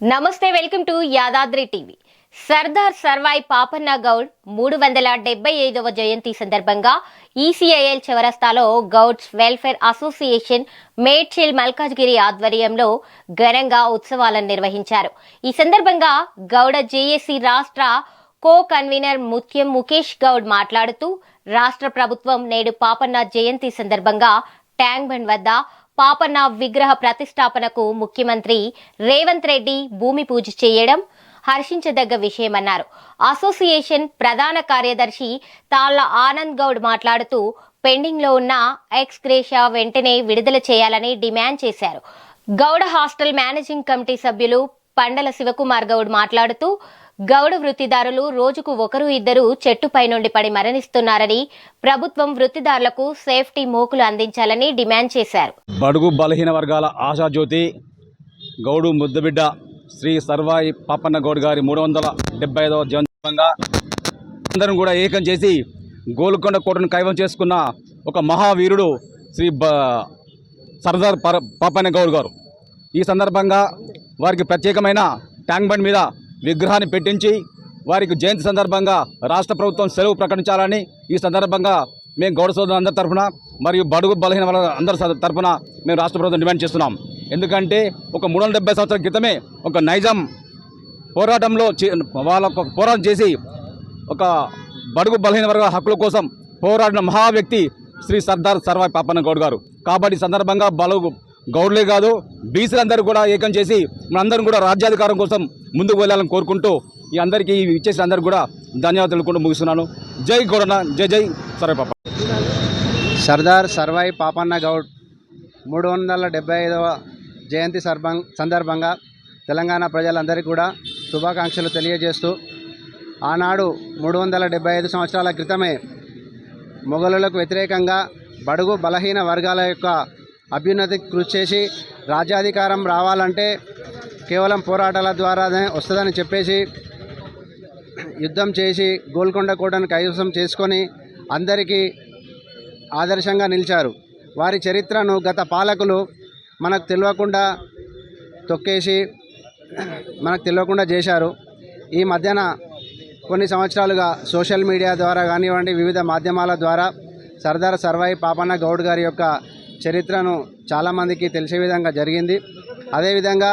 నమస్తే welcome to Yadadri TV. Sardar Sarvai Papanna Goud మూడు వందల డెబ్బై ఐదవ జయంతి సందర్భంగా ఈసీఐఎల్ చౌరస్తాలో గౌడ్స్ వెల్ఫేర్ అసోసియేషన్ మేడ్చిల్ మల్కాజ్గిరి ఆధ్వర్యంలో ఘనంగా ఉత్సవాలను నిర్వహించారు. ఈ సందర్భంగా గౌడ జేఏసీ రాష్ట్ర కో కన్వీనర్ ముత్యం ముఖేష్ గౌడ్ మాట్లాడుతూ రాష్ట్ర ప్రభుత్వం నేడు పాపన్న జయంతి సందర్భంగా ట్యాంక్ బండ్ వద్ద పాపన్న విగ్రహ ప్రతిష్టాపనకు ముఖ్యమంత్రి రేవంత్ రెడ్డి భూమి పూజ చేయడం హర్షించదగ్గ విషయమన్నారు. అసోసియేషన్ ప్రధాన కార్యదర్శి తాళ్ళ ఆనంద్ గౌడ్ మాట్లాడుతూ పెండింగ్లో ఉన్న ఎక్స్ గ్రేషియా వెంటనే విడుదల చేయాలని డిమాండ్ చేశారు. గౌడ హాస్టల్ మేనేజింగ్ కమిటీ సభ్యులు పండల శివకుమార్ గౌడ్ మాట్లాడుతూ గౌడ వృత్తిదారులు రోజుకు ఒకరు ఇద్దరు చెట్టుపై నుండి పడి మరణిస్తున్నారని ప్రభుత్వం వృత్తిదారులకు సేఫ్టీ మోకులు అందించాలని డిమాండ్ చేశారు. బడుగు బలహీన వర్గాల ఆశాజ్యోతి గౌడు ముద్దబిడ్డ శ్రీ సర్వాయి పాపన్న గౌడ్ గారి మూడు వందల డెబ్బై ఐదవ జయంతంగా అందరం కూడా ఏకం చేసి గోల్కొండ కోటను కైవం చేసుకున్న ఒక మహావీరుడు శ్రీ బ సర్దార్ పర పాపన్న గౌడ్ గారు. ఈ సందర్భంగా వారికి ప్రత్యేకమైన ట్యాంక్ బండ్ మీద విగ్రహాన్ని పెట్టించి వారికి జయంతి సందర్భంగా రాష్ట్ర ప్రభుత్వం సెలవు ప్రకటించాలని ఈ సందర్భంగా మేము గౌడ సోదరులు అందరి తరఫున మరియు బడుగు బలహీన వాళ్ళ అందరి తరఫున మేము రాష్ట్ర ప్రభుత్వం డిమాండ్ చేస్తున్నాం. ఎందుకంటే ఒక మూడు వందల డెబ్బై సంవత్సరాల క్రితమే ఒక నైజాం పోరాటంలో చే- వాళ్ళ పోరాటం చేసి ఒక బడుగు బలహీన వర్గాల హక్కుల కోసం పోరాడిన మహా వ్యక్తి శ్రీ సర్దార్ సర్వాయి పాపన్న గౌడ్ గారు. కాబట్టి సందర్భంగా బలుగు గౌడ్లే కాదు బీసీలందరూ కూడా ఏకం చేసి మనందరం కూడా రాజ్యాధికారం కోసం ముందుకు వెళ్ళాలని కోరుకుంటూ ఈ అందరికీ ఇచ్చేసిన అందరికీ కూడా ధన్యవాదాలు తెలుపుకుంటూ ముగిస్తున్నాను. జై గౌడన్న జై జై సర్వాయి పాప. సర్దార్ సర్వాయి పాపన్న గౌడ్ మూడు వందల డెబ్బై ఐదవ జయంతి సర్భం సందర్భంగా తెలంగాణ ప్రజలందరికీ కూడా శుభాకాంక్షలు తెలియజేస్తూ ఆనాడు మూడు వందల డెబ్బై ఐదు సంవత్సరాల క్రితమే మొఘలులకు వ్యతిరేకంగా బడుగు బలహీన వర్గాల యొక్క అభ్యున్నతికి కృషి చేసి రాజ్యాధికారం రావాలంటే కేవలం పోరాటాల ద్వారానే వస్తుందని చెప్పేసి యుద్ధం చేసి గోల్కొండ కోటను కైవసం చేసుకొని అందరికీ ఆదర్శంగా నిలిచారు. వారి చరిత్రను గత పాలకులు మనకు తెలియకుండా తొక్కేసి మనకు తెలియకుండా చేశారు. ఈ మధ్యన కొన్ని సంవత్సరాలుగా సోషల్ మీడియా ద్వారా కానివ్వండి వివిధ మాధ్యమాల ద్వారా సర్దార్ సర్వాయి పాపన్న గౌడ్ గారి యొక్క చరిత్రను చాలామందికి తెలిసే విధంగా జరిగింది. అదేవిధంగా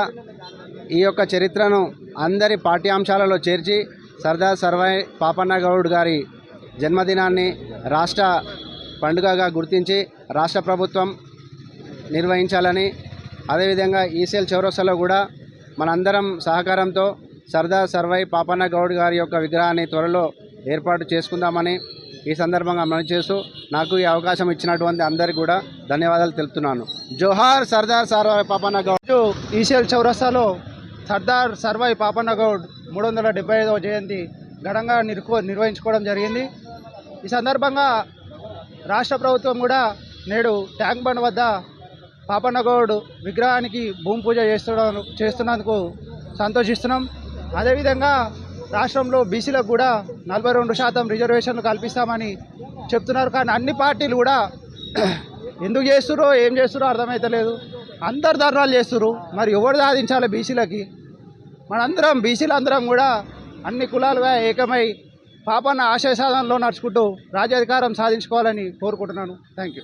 ఈ యొక్క చరిత్రను అందరి పాఠ్యాంశాలలో చేర్చి సర్దార్ సర్వాయి పాపన్న గౌడ్ గారి జన్మదినాన్ని రాష్ట్ర పండుగగా గుర్తించి రాష్ట్ర ప్రభుత్వం నిర్వహించాలని అదేవిధంగా ఈసీఎల్ చౌరస్తాలో కూడా మనందరం సహకారంతో సర్దార్ సర్వై పాపన్న గౌడ్ గారి యొక్క విగ్రహాన్ని త్వరలో ఏర్పాటు చేసుకుందామని ఈ సందర్భంగా మనం చేస్తూ నాకు ఈ అవకాశం ఇచ్చినటువంటి అందరికీ కూడా ధన్యవాదాలు తెలుపుతున్నాను. జోహార్ సర్దార్ సర్వాయి పాపన్న గౌడ్ ఈసీఎల్ చౌరస్తాలో సర్దార్ సర్వాయి పాపన్న గౌడ్ మూడు వందల డెబ్బై ఐదవ జయంతి ఘనంగా నిర్కో నిర్వహించుకోవడం జరిగింది. ఈ సందర్భంగా రాష్ట్ర ప్రభుత్వం కూడా నేడు ట్యాంక్ బండ్ వద్ద పాపన్నగౌడ్ విగ్రహానికి భూమి పూజ చేస్తున్న చేస్తున్నందుకు సంతోషిస్తున్నాం. అదేవిధంగా రాష్ట్రంలో బీసీలకు కూడా నలభై రెండు శాతం రిజర్వేషన్లు కల్పిస్తామని చెప్తున్నారు. కానీ అన్ని పార్టీలు కూడా ఎందుకు చేస్తురో ఏం చేస్తురో అర్థమవుతలేదు అందరు ధర్నాలు చేస్తురు మరి ఎవరు సాధించాలి బీసీలకి? మనందరం బీసీలు అందరం కూడా అన్ని కులాలుగా ఏకమై పాపన్న ఆశయ సాధనలో నడుచుకుంటూ రాజ్యాధికారం సాధించుకోవాలని కోరుకుంటున్నాను. Thank you